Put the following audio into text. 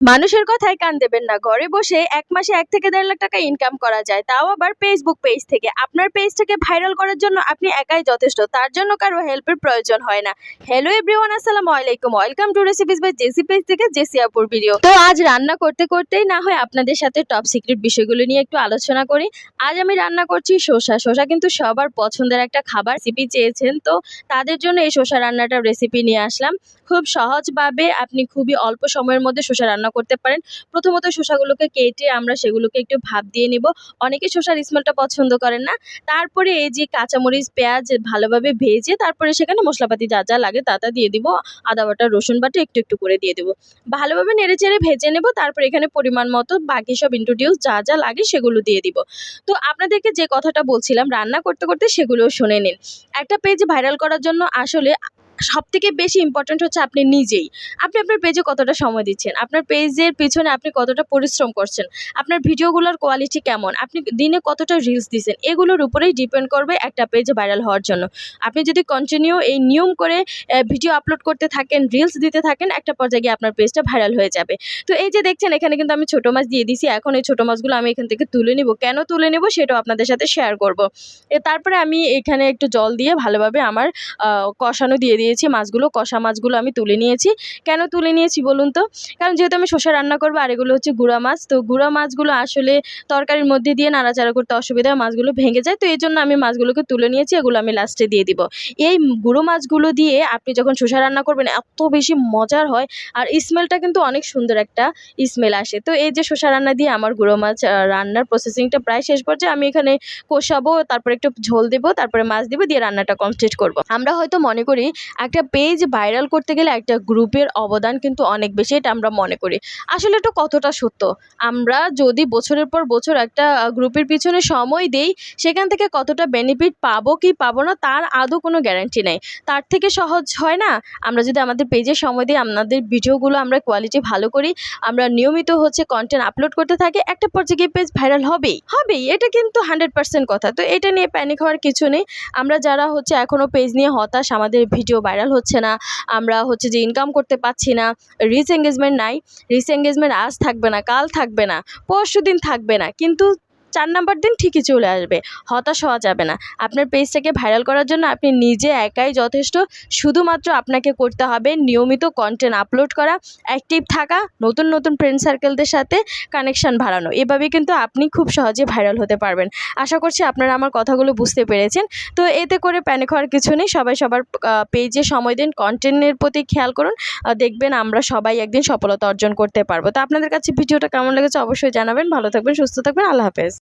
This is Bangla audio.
মানুষের কথায় কান দেবেন না। ঘরে বসে এক মাসে এক থেকে দেড় লাখ টাকা ইনকাম করা যায়। তাও আবার ফেসবুক পেজ থেকে। আপনার পেজটাকে ভাইরাল করার জন্য আপনি একাই যথেষ্ট। তার জন্য কারও হেল্পের প্রয়োজন হয় না। হ্যালো এভরিওয়ান আসসালামু আলাইকুম। Welcome to recipes by J C page থেকে জেসি আপুর ভিডিও তো আজ রান্না করতে করতেই না হয় আপনাদের সাথে টপ সিক্রেট বিষয়গুলো নিয়ে একটু আলোচনা করি। আজ আমি রান্না করছি শসা। শসা কিন্তু সবার পছন্দের একটা খাবার রেসিপি চেয়েছেন। তো তাদের জন্য এই শসা রান্নাটার রেসিপি নিয়ে আসলাম। খুব সহজভাবে আপনি খুবই অল্প সময়ের মধ্যে শসা রান্না করতে পারেন। প্রথমত শসাগুলোকে কেটে আমরা সেগুলোকে একটু ভাপ দিয়ে নিব। অনেকে শসার স্মেলটা পছন্দ করেন না। তারপরে এই যে কাঁচামরিচ, পেঁয়াজ ভালোভাবে ভেজে তারপরে সেখানে মশলাপাতি যা যা লাগে তা তা দিয়ে দিব। আদা বাটা, রসুন বাটা একটু একটু করে দিয়ে দেবো। ভালোভাবে নেড়ে চেড়ে ভেজে নেব। তারপর এখানে পরিমাণ মতো বাকি সব ইন্ট্রোডিউস যা যা লাগে সেগুলো দিয়ে দিব। তো আপনাদেরকে যে কথাটা বলছিলাম, রান্না করতে করতে সেগুলোও শুনে নিন। একটা পেজ ভাইরাল করার জন্য আসলে সব থেকে বেশি ইম্পর্ট্যান্ট হচ্ছে আপনি নিজেই। আপনি আপনার পেজে কতটা সময় দিচ্ছেন? আপনার পেজের পিছনে আপনি কতটা পরিশ্রম করছেন? আপনার ভিডিওগুলোর কোয়ালিটি কেমন? আপনি দিনে কতটা রিলস দিচ্ছেন? এগুলোর উপরেই ডিপেন্ড করবে একটা পেজ ভাইরাল হওয়ার জন্য। আপনি যদি কন্টিনিউ এই নিয়ম করে ভিডিও আপলোড করতে থাকেন রিলস দিতে থাকেন, একটা পর্যায়ে গিয়ে আপনার পেজটা ভাইরাল হয়ে যাবে। তো এই যে দেখছেন, এখানে কিন্তু আমি ছোটো মাছ দিয়ে দিছি। এখন এই ছোটো মাছগুলো আমি এখান থেকে তুলে নিব। কেন তুলে নেব? সেটাও আপনাদের সাথে শেয়ার করব। তারপরে আমি এখানে একটু জল দিয়ে ভালোভাবে আমার কষানো দিয়ে দিয়েছি, মাছগুলো, কষা মাছগুলো আমি তুলে নিয়েছি। কেন তুলে নিয়েছি বলুন তো? কারণ যেহেতু আমি শসা রান্না করব, আর এগুলো হচ্ছে গুঁড়া মাছ। তো গুঁড়া মাছগুলো আসলে তরকারির মধ্যে দিয়ে নাড়াচাড়া করতে অসুবিধা মাছগুলো ভেঙে যায়। তো এই জন্য আমি মাছগুলোকে তুলে নিয়েছি, এগুলো আমি লাস্টে দিয়ে দিব। এই গুঁড়ো মাছগুলো দিয়ে আপনি যখন শসা রান্না করবেন, এত বেশি মজার হয় আর স্মেলটা কিন্তু অনেক সুন্দর একটা স্মেল আসে। তো এই যে শসা রান্না দিয়ে আমার গুঁড়ো মাছ রান্নার প্রসেসিংটা প্রায় শেষ পর্যায়ে আমি এখানে কষাবো, তারপরে একটু ঝোল দেবো, তারপরে মাছ দেবো, দিয়ে রান্নাটা কমপ্লিট করব। আমরা হয়তো মনে করি একটা পেজ ভাইরাল করতে গেলে একটা গ্রুপের অবদান কিন্তু অনেক বেশি, এটা আমরা মনে করি। আসলে এটা কতটা সত্য? আমরা যদি বছরের পর বছর একটা গ্রুপের পিছনে সময় দেই, সেখান থেকে কতটা বেনিফিট পাবো কি পাবো না, তার আদৌ কোনো গ্যারান্টি নেই। তার থেকে সহজ হয় না? আমরা যদি আমাদের পেজে সময় দিই, আমাদের ভিডিওগুলো আমরা কোয়ালিটি ভালো করি, আমরা নিয়মিত হচ্ছে কন্টেন্ট আপলোড করতে থাকি, একটা পর্যায়ে গিয়ে পেজ ভাইরাল হবেই। হবেই, এটা কিন্তু হান্ড্রেড পার্সেন্ট কথা। তো এটা নিয়ে প্যানিক হওয়ার কিছু নেই। আমরা যারা হচ্ছে এখনও পেজ নিয়ে হতাশ, আমাদের ভিডিও ভাইরাল হচ্ছে না, আমরা হচ্ছে যে ইনকাম করতে পারছি না রিস এঙ্গেজমেন্ট নাই রিস এঙ্গেজমেন্ট আজ থাকবে না, কাল থাকবে না পরশু দিন থাকবে না, কিন্তু চার নাম্বার দিন ঠিকই চলে আসবে, হতাশ হওয়া যাবে না। আপনার পেজটাকে ভাইরাল করার জন্য আপনি নিজে একাই যথেষ্ট, শুধুমাত্র আপনাকে করতে হবে নিয়মিত কন্টেন্ট আপলোড করা অ্যাক্টিভ থাকা, নতুন নতুন ফ্রেন্ড সার্কেলদের সাথে কানেকশান বাড়ানো। এভাবে কিন্তু আপনি খুব সহজে ভাইরাল হতে পারবেন। আশা করছি আপনারা আমার কথাগুলো বুঝতে পেরেছেন। তো এতে করে প্যানিক হওয়ার কিছু নেই, সবাই সবার পেজে সময় দিন কন্টেন্টের প্রতি খেয়াল করুন দেখবেন আমরা সবাই একদিন সফলতা অর্জন করতে পারব। তো আপনাদের কাছে ভিডিওটা কেমন লেগেছে অবশ্যই জানাবেন। ভালো থাকবেন, সুস্থ থাকবেন, আল্লাহ হাফেজ।